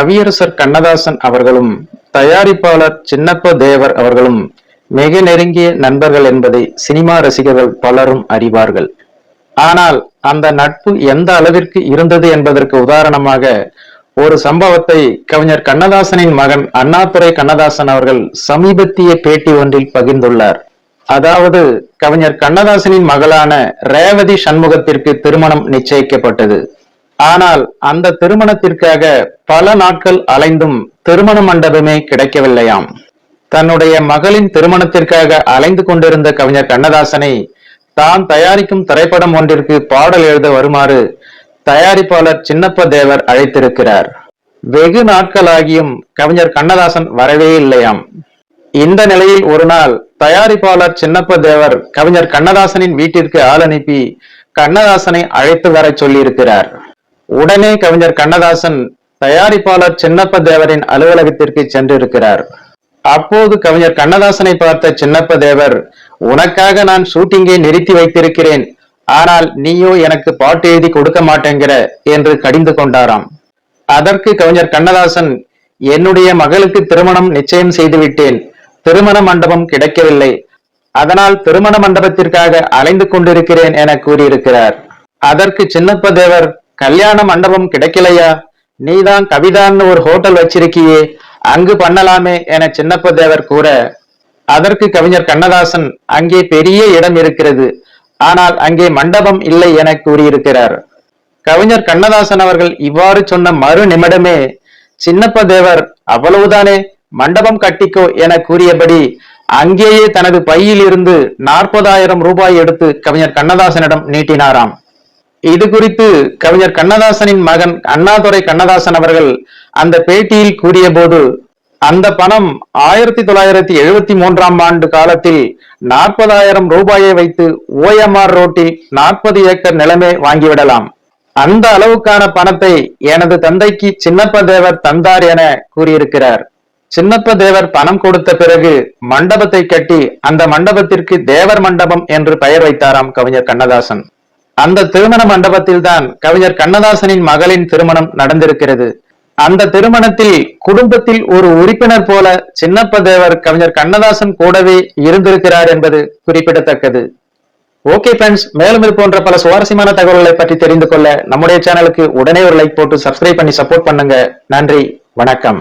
கவியரசர் கண்ணதாசன் அவர்களும் தயாரிப்பாளர் சின்னப்ப தேவர் அவர்களும் மிக நெருங்கிய நண்பர்கள் என்பதை சினிமா ரசிகர்கள் பலரும் அறிவார்கள். ஆனால் அந்த நட்பு எந்த அளவிற்கு இருந்தது என்பதற்கு உதாரணமாக ஒரு சம்பவத்தை கவிஞர் கண்ணதாசனின் மகன் அண்ணாதுரை கண்ணதாசன் அவர்கள் சமீபத்திய பேட்டி ஒன்றில் பகிர்ந்துள்ளார். அதாவது கவிஞர் கண்ணதாசனின் மகளான ரேவதி சண்முகத்திற்கு திருமணம் நிச்சயிக்கப்பட்டது. ஆனால் அந்த திருமணத்திற்காக பல நாட்கள் அலைந்தும் திருமண மண்டபமே கிடைக்கவில்லையாம். தன்னுடைய மகளின் திருமணத்திற்காக அலைந்து கொண்டிருந்த கவிஞர் கண்ணதாசனை தான் தயாரிக்கும் திரைப்படம் ஒன்றிற்கு பாடல் எழுத வருமாறு தயாரிப்பாளர் சின்னப்ப தேவர் அழைத்திருக்கிறார். வெகு நாட்களாகியும் கவிஞர் கண்ணதாசன் வரவே இல்லையாம். இந்த நிலையில் ஒரு நாள் தயாரிப்பாளர் சின்னப்ப தேவர் கவிஞர் கண்ணதாசனின் வீட்டிற்கு ஆள் அனுப்பி கண்ணதாசனை அழைத்து வர சொல்லியிருக்கிறார். உடனே கவிஞர் கண்ணதாசன் தயாரிப்பாளர் சின்னப்ப தேவரின் அலுவலகத்திற்கு சென்றிருக்கிறார். அப்போது கவிஞர் கண்ணதாசனை பார்த்த சின்னப்ப தேவர் உனக்காக நான் ஷூட்டிங்கை நிறுத்தி வைத்திருக்கிறேன். ஆனால் நீயோ எனக்கு பாட்டு எழுதி கொடுக்க மாட்டேங்கிற என்று கடிந்து கொண்டாராம். அதற்கு கவிஞர் கண்ணதாசன் என்னுடைய மகளுக்கு திருமணம் நிச்சயம் செய்துவிட்டேன். திருமண மண்டபம் கிடைக்கவில்லை. அதனால் திருமண மண்டபத்திற்காக அலைந்து கொண்டிருக்கிறேன் என கூறியிருக்கிறார். அதற்கு சின்னப்ப தேவர் கல்யாண மண்டபம் கிடைக்கலையா? நீதான் கவிதான்னு ஒரு ஹோட்டல் வச்சிருக்கியே. அங்கு பண்ணலாமே என சின்னப்ப தேவர் கூற அதற்கு கவிஞர் கண்ணதாசன் அங்கே பெரிய இடம் இருக்கிறது. ஆனால் அங்கே மண்டபம் இல்லை என கூறியிருக்கிறார். கவிஞர் கண்ணதாசன் அவர்கள் இவ்வாறு சொன்ன மறு நிமிடமே சின்னப்ப தேவர் அவ்வளவுதானே? மண்டபம் கட்டிக்கோ என கூறியபடி அங்கேயே தனது பையில் இருந்து நாற்பதாயிரம் ரூபாய் எடுத்து கவிஞர் கண்ணதாசனிடம் நீட்டினாராம். இது குறித்து கவிஞர் கண்ணதாசனின் மகன் அண்ணாதுரை கண்ணதாசன் அவர்கள் அந்த பேட்டியில் கூறிய போது அந்த பணம் ஆயிரத்தி தொள்ளாயிரத்தி எழுபத்தி மூன்றாம் ஆண்டு காலத்தில் நாற்பதாயிரம் ரூபாயை வைத்து ஓஎம்ஆர் ரோட்டில் நாற்பது ஏக்கர் நிலமே வாங்கிவிடலாம். அந்த அளவுக்கான பணத்தை எனது தந்தைக்கு சின்னப்ப தேவர் தந்தார் என கூறியிருக்கிறார். சின்னப்ப தேவர் பணம் கொடுத்த பிறகு மண்டபத்தை கட்டி அந்த மண்டபத்திற்கு தேவர் மண்டபம் என்று பெயர் வைத்தாராம் கவிஞர் கண்ணதாசன். அந்த திருமண மண்டபத்தில்தான் கவிஞர் கண்ணதாசனின் மகளின் திருமணம் நடந்திருக்கிறது. அந்த திருமணத்தில் குடும்பத்தில் ஒரு உறுப்பினர் போல சின்னப்பதேவர் கவிஞர் கண்ணதாசன் கூடவே இருந்திருக்கிறார் என்பது குறிப்பிடத்தக்கது. ஓகே ஃப்ரெண்ட்ஸ் மேலும் இது போன்ற பல சுவாரஸ்யமான தகவல்களை பற்றி தெரிந்து கொள்ள நம்முடைய சேனலுக்கு உடனே ஒரு லைக் போட்டு சப்ஸ்கிரைப் பண்ணி சப்போர்ட் பண்ணுங்க. நன்றி வணக்கம்.